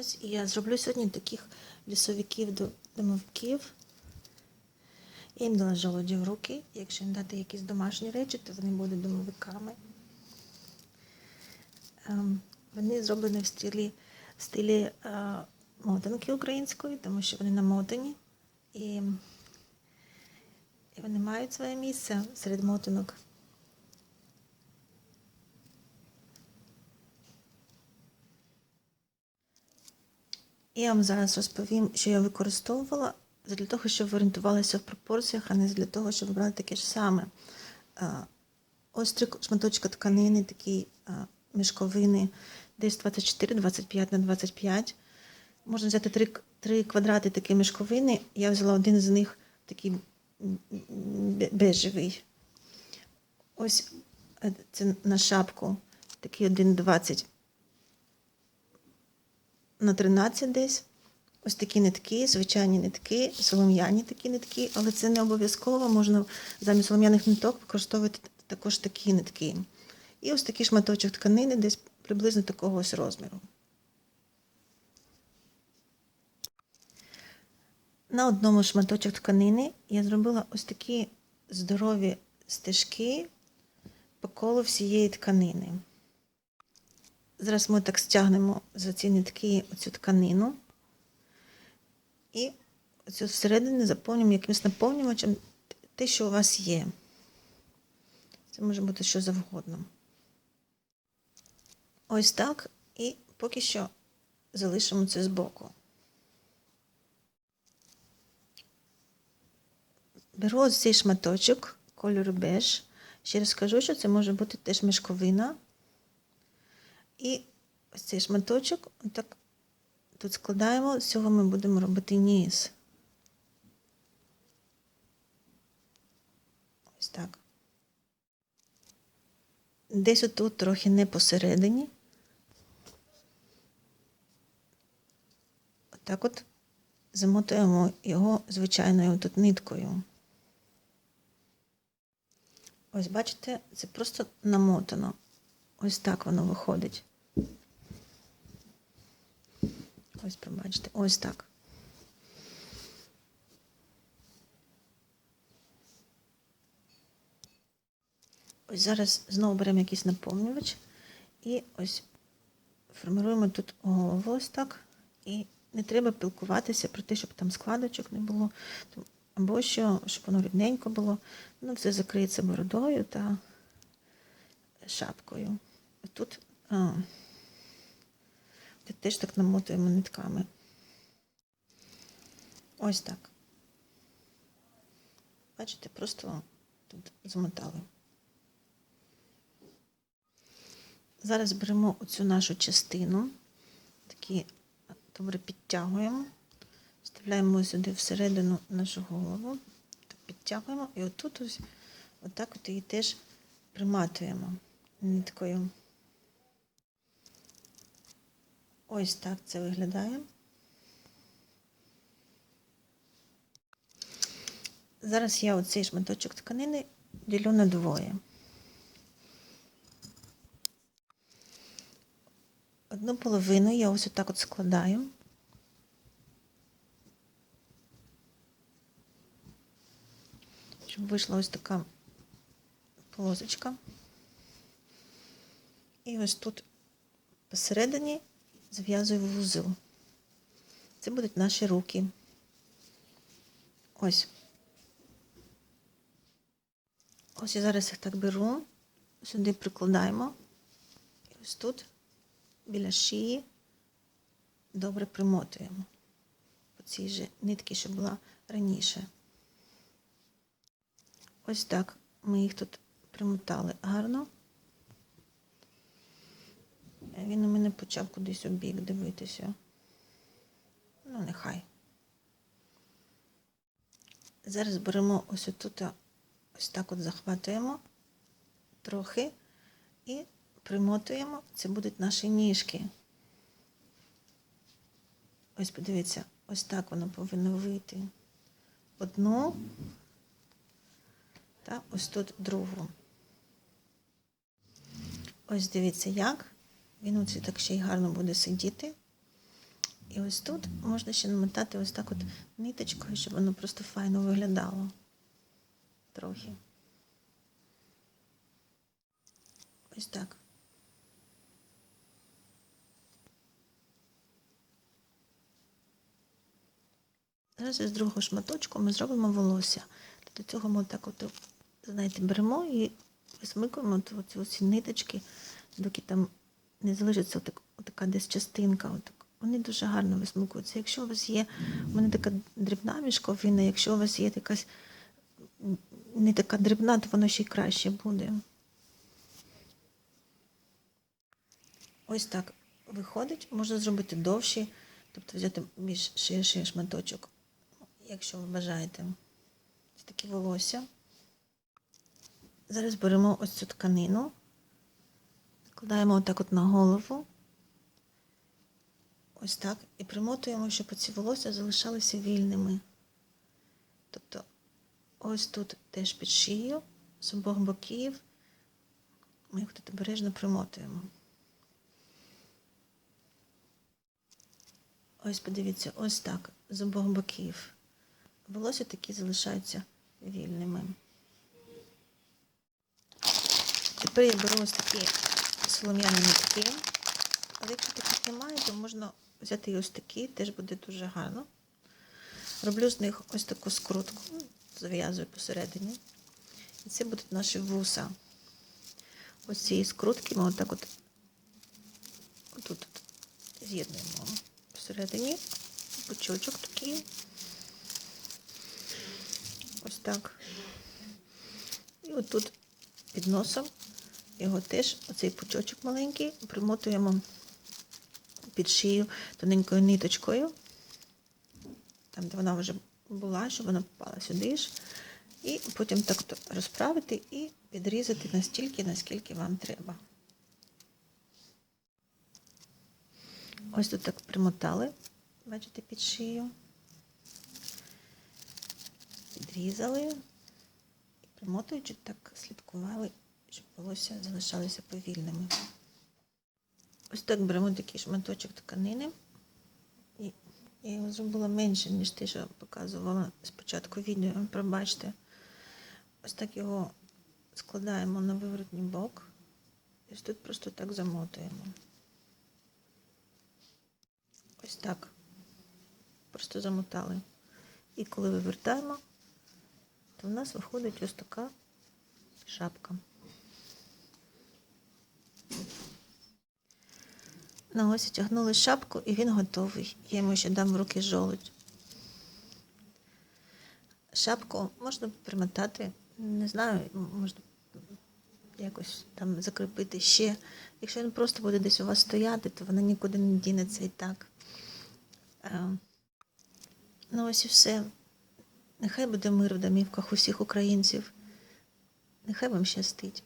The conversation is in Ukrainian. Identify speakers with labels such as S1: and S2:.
S1: Ось і я зроблю сьогодні таких лісовиків до домовиків. Я їм дала жолоді в руки. Якщо їм дати якісь домашні речі, то вони будуть домовиками. Ем, Вони зроблені в стилі, в стилі е, мотанки української, тому що вони намотані. І, і вони мають своє місце серед мотанок. Я вам зараз розповім, що я використовувала для того, щоб ви орієнтувалися в пропорціях, а не для того, щоб брати таке ж саме. Е, Ось шматочка тканини, такі е, мішковини, десь 24-25 на 25. Можна взяти три, три квадрати такі мішковини. Я взяла один з них такий бежевий. Ось е, це на шапку, такий один 20 на 13 десь. Ось такі нитки, звичайні нитки, солом'яні такі нитки, але це не обов'язково. Можна замість солом'яних ниток використовувати також такі нитки. І ось такий шматочок тканини, десь приблизно такого ось розміру. На одному шматочок тканини я зробила ось такі здорові стежки по колу всієї тканини. Зараз ми так стягнемо за ці нитки оцю тканину. І оцю всередині заповнюємо якимось наповнювачем те, що у вас є. Це може бути що завгодно. Ось так. І поки що залишимо це збоку. Беру ось цей шматочок кольору беж. Ще раз скажу, що це може бути теж мішковина. І ось цей шматочок отак тут складаємо, з цього ми будемо робити ніс. Ось так. Десь отут трохи не посередині. Отак от замотуємо його звичайною тут ниткою. Ось бачите, це просто намотано. Ось так воно виходить. Ось пробачте, ось так. Ось зараз знову беремо якийсь наповнювач і ось формируємо тут голову ось так. І не треба пілкуватися про те, щоб там складочок не було, або що, щоб воно рівненько було. Ну, все закриється бородою та шапкою. Тут а, теж так намотуємо нитками. Ось так. Бачите, просто тут замотали. Зараз беремо оцю нашу частину, такі добре підтягуємо, вставляємо сюди всередину нашу голову, підтягуємо і отут ось отак от її теж приматуємо ниткою. Ось так це виглядає. Зараз я оцей шматочок тканини ділю на двоє. Одну половину я ось отак от складаю. Щоб вийшла ось така полосочка. І ось тут посередині зв'язую вузол. Це будуть наші руки. Ось. Ось я зараз їх так беру, сюди прикладаємо. І ось тут біля шиї добре примотуємо по цій же нитці, що була раніше. Ось так ми їх тут примотали гарно. Він у мене почав кудись у бік дивитися. Ну, нехай. Зараз беремо ось тут, ось так от захватуємо трохи і примотуємо. Це будуть наші ніжки. Ось подивіться, ось так воно повинно вийти. Одну та ось тут другу. Ось дивіться, як. Він оце так ще й гарно буде сидіти. І ось тут можна ще намотати ось так от ниточкою, щоб воно просто файно виглядало. Трохи. Ось так. Зараз із другого шматочку ми зробимо волосся. До цього ми так от, знаєте, беремо і висмикуємо оці, оці ниточки, доки там не залишиться отак, отака десь частинка. Отак. Вони дуже гарно висмикуються. Якщо у вас є, у мене така дрібна мішковина, якщо у вас є якась не така дрібна, то воно ще й краще буде. Ось так виходить. Можна зробити довші, тобто взяти більш ширший шматочок, якщо ви бажаєте. Ось такі волосся. Зараз беремо ось цю тканину, складаємо отак от на голову. Ось так. І примотуємо, щоб ці волосся залишалися вільними. Тобто ось тут теж під шию, з обох боків. Ми їх тут обережно примотуємо. Ось подивіться, ось так, з обох боків. Волосся такі залишаються вільними. Тепер я беру ось такі солом'яні нитки. Але якщо таких немає, то можна взяти і ось такі, теж буде дуже гарно. Роблю з них ось таку скрутку, зав'язую посередині. І це будуть наші вуса. Ось цієї скрутки ми отак от отут от з'єднуємо посередині пучочок такий. Ось так. І отут під носом його теж, оцей пучочок маленький, примотуємо під шию тоненькою ниточкою, там, де вона вже була, щоб вона попала сюди ж. І потім так розправити і підрізати настільки, наскільки вам треба. Ось тут так примотали, бачите, під шию. Підрізали і примотуючи, так слідкували, щоб волосся залишалися повільними. Ось так беремо такий шматочок тканини. І я його зробила менше, ніж те, що показувала спочатку відео. Пробачте. Ось так його складаємо на виворотній бок. І ось тут просто так замотуємо. Ось так. Просто замотали. І коли вивертаємо, то в нас виходить ось така шапка. Ну ось тягнули шапку і він готовий. Я йому ще дам в руки жолудь. Шапку можна примотати, не знаю, можна якось там закріпити ще. Якщо він просто буде десь у вас стояти, то вона нікуди не дінеться і так. Е, Ну ось і все. Нехай буде мир в домівках усіх українців. Нехай вам щастить.